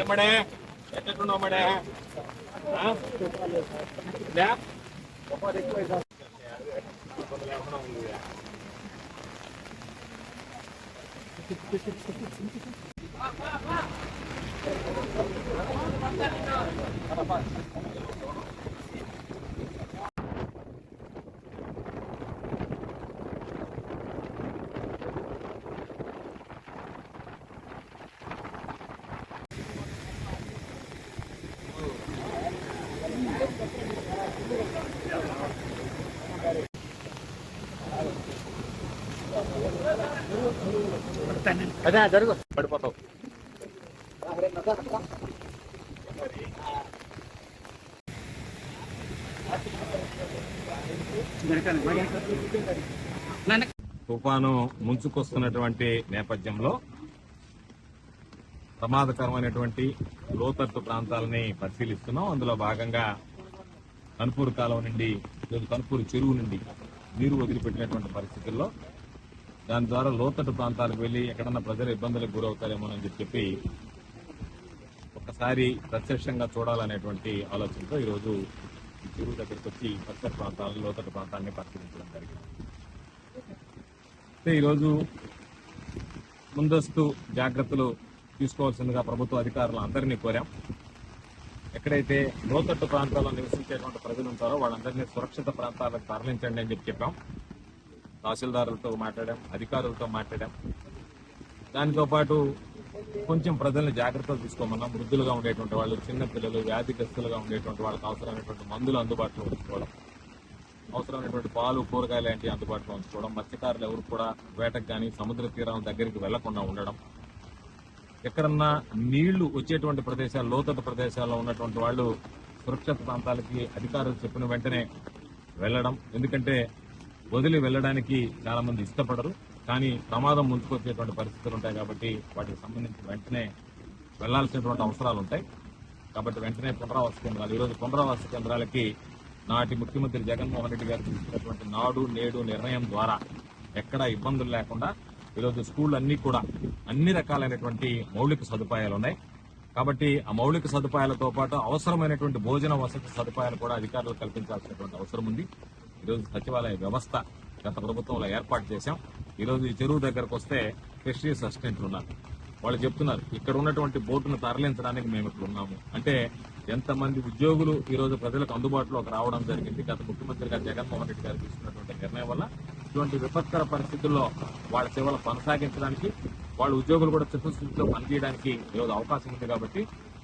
ఏమడే ఎట్టున్నావు మడే లే అదే జరుగు. పడిపోతావు. తుఫాను ముంచుకొస్తున్నటువంటి నేపథ్యంలో ప్రమాదకరమైనటువంటి లోతట్టు ప్రాంతాలని పరిశీలిస్తున్నాం. అందులో భాగంగా కనుపూరు కాలం నుండి లేదు కనుపూరు చెరువు నుండి నీరు వదిలిపెట్టినటువంటి పరిస్థితుల్లో దాని ద్వారా లోతట్టు ప్రాంతాలకు వెళ్ళి ఎక్కడన్నా ప్రజలు ఇబ్బందులకు గురవుతారేమోనని చెప్పి ఒక్కసారి ప్రత్యక్షంగా చూడాలనేటువంటి ఆలోచనతో ఈరోజు చెరువు దగ్గరికి వచ్చి పరిసర ప్రాంతాలను లోతట్టు ప్రాంతాన్ని పరిశీలించడం జరిగింది. అయితే ఈరోజు ముందస్తు జాగ్రత్తలు తీసుకోవాల్సిందిగా ప్రభుత్వ అధికారులు అందరినీ కోరాం. ఎక్కడైతే లోతట్టు ప్రాంతాల్లో నివసించేటువంటి ప్రజలు ఉంటారో వాళ్ళందరినీ సురక్షిత ప్రాంతాలకు తరలించండి అని చెప్పి చెప్పాం. తహసీల్దారులతో మాట్లాడాం అధికారులతో మాట్లాడాం. దానితో పాటు కొంచెం ప్రజల్ని జాగ్రత్తలు తీసుకోమన్నాం. వృద్ధులుగా ఉండేటువంటి వాళ్ళు చిన్నపిల్లలు వ్యాధిగ్రస్తులుగా ఉండేటువంటి వాళ్ళకి అవసరమైనటువంటి మందులు అందుబాటులో ఉంచుకోవడం అవసరమైనటువంటి పాలు కూరగాయలు లాంటివి అందుబాటులో ఉంచుకోవడం మత్స్యకారులు ఎవరు కూడా వేటకు కానీ సముద్ర తీరం దగ్గరికి వెళ్ళకుండా ఉండడం ఎక్కడన్నా నీళ్ళు వచ్చేటువంటి ప్రదేశాలు లోతట్టు ప్రదేశాల్లో ఉన్నటువంటి వాళ్ళు సురక్షిత ప్రాంతాలకి అధికారులు చెప్పిన వెంటనే వెళ్ళడం. ఎందుకంటే వదిలి వెళ్ళడానికి చాలా మంది ఇష్టపడరు. కానీ ప్రమాదం ముందుకొచ్చేటువంటి పరిస్థితులు ఉంటాయి కాబట్టి వాటికి సంబంధించి వెంటనే వెళ్ళాల్సినటువంటి అవసరాలు ఉంటాయి. కాబట్టి వెంటనే పునరావాస కేంద్రాలు ఈరోజు పునరావాస కేంద్రాలకి నాటి ముఖ్యమంత్రి జగన్మోహన్ రెడ్డి గారు తీసుకున్నటువంటి నాడు నేడు నిర్ణయం ద్వారా ఎక్కడా ఇబ్బందులు లేకుండా ఈరోజు స్కూళ్ళు అన్నీ కూడా అన్ని రకాలైనటువంటి మౌలిక సదుపాయాలు ఉన్నాయి. కాబట్టి ఆ మౌలిక సదుపాయాలతో పాటు అవసరమైనటువంటి భోజన వసతి సదుపాయాలు కూడా అధికారులు కల్పించాల్సినటువంటి అవసరం ఉంది. ఈరోజు సచివాలయ వ్యవస్థ గత ప్రభుత్వంలో ఏర్పాటు చేశాం. ఈరోజు ఈ చెరువు దగ్గరకు వస్తే ఫిషరీస్ అసిస్టెంట్లు ఉన్నారు వాళ్ళు చెప్తున్నారు ఇక్కడ ఉన్నటువంటి బోటును తరలించడానికి మేము ఇక్కడ ఉన్నాము. అంటే ఎంతమంది ఉద్యోగులు ఈరోజు ప్రజలకు అందుబాటులోకి రావడం జరిగింది. గత ముఖ్యమంత్రి గారు జగన్మోహన్ రెడ్డి గారు తీసుకున్నటువంటి నిర్ణయం వల్ల ఇటువంటి విపత్కర పరిస్థితుల్లో వాళ్ళ సేవలు కొనసాగించడానికి వాళ్ళ ఉద్యోగులు కూడా చిత్తశుద్ధితో పనిచేయడానికి ఈరోజు అవకాశం ఉంది కాబట్టి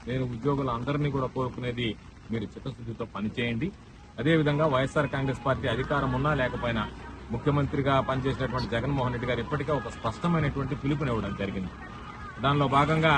నేను ఉద్యోగుల అందరినీ కూడా కోరుకునేది మీరు చిత్తశుద్ధితో పనిచేయండి. అదేవిధంగా వైఎస్ఆర్ కాంగ్రెస్ పార్టీ అధికారం ఉన్నా లేకపోయినా ముఖ్యమంత్రిగా పనిచేసినటువంటి జగన్మోహన్ రెడ్డి గారు ఇప్పటికే ఒక స్పష్టమైనటువంటి పిలుపునివ్వడం జరిగింది. దానిలో భాగంగా